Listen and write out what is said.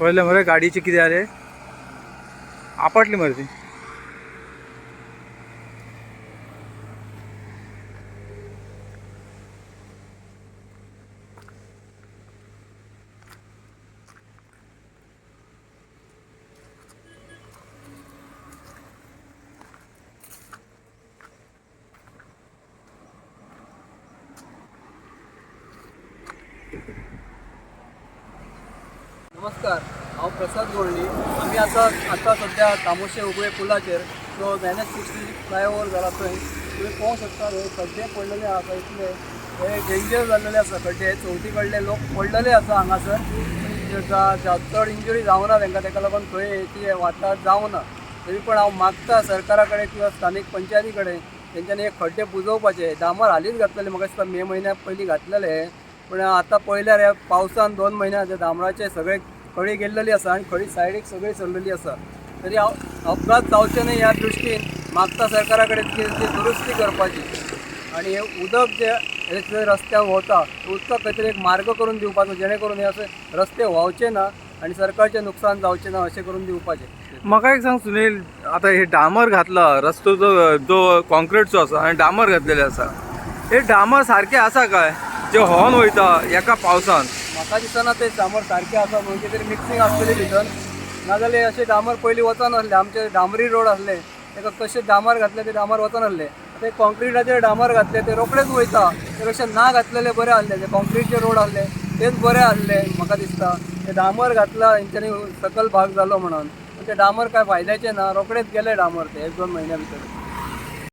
पहिल्या मरे गाडीची किती आले? आपटली मरे ती. नमस्कार. हांव प्रसाद गोळणी आमी आतां आतां सद्या तामोशे उगवे पुलाचेर जो एन एच सिक्स्टी फ्लायओवर जाला थंय तुमी पळोवंक शकता हे खड्डे पडलेले आसा इतले हे डेंजर जाल्लेले आसा खड्डे चवथी कडले लोक पडलेले आसा हांगासर जा- चड इंजुरी जावना तांकां ताका लागून थंय ती वाठार जावना तरी पण हांव मागता सरकारा कडेन किंवा स्थानीक पंचायती कडेन तेंच्यांनी हे खड्डे बुजोवपाचे. डांबर हालींच घातलेले. म्हाका दिसता मे म्हयन्या पयलीं घातलेले पण आतां पळयल्यार ह्या पावसान दोन म्हयन्या त्या डांबराचे सगळे खडी गेल्लेली आसा आनी खडी सायडीक सगळी सरलेली आसा तरी अपघात जावचे न्ही ह्या दृश्टीन मागता सरकारा कडेन ती दुरुस्ती करपाची. आणि हे उदक जे हे जे रस्त्यावर वता उदकाक खंय तरी एक मार्ग करून दिवपाचो जेणे करून हे असे रस्ते व्हांवचे ना आणि सरकारचे नुकसान जावचे ना अशें करून दिवपाचें. म्हाका एक सांग सुनील आतां हे डांबर घातला रस्तो जो जो कॉन्क्रीटचो आसा आनी डांबर घातलेले आसा हे डांबर सारखे आसा काय? जे व्हांवन वयता एका पावसान. म्हाका दिसना ते डांबर सारके आसा म्हणजे कितें तरी मिक्सिंग आसतली भितर नाजाल्यार अशें डांबर पयलीं वचनासलें आमचे डांबरी रोड आसले ताका कशे डांबर घातले ते डांबर वचनासले ते कॉन्क्रिटाचेर डांबर घातले ते रोखडेच वयता ते कशें ना घातलेले बरे आसले ते काँक्रीटचे रोड आसले तेच बरे आसले म्हाका दिसता. ते डांबर घातला हेंच्यांनी सकल भाग जालो म्हणून. ते डांबर काय फायद्याचे ना रोखडेच गेले डांबर ते एक दोन म्हयन्या भितर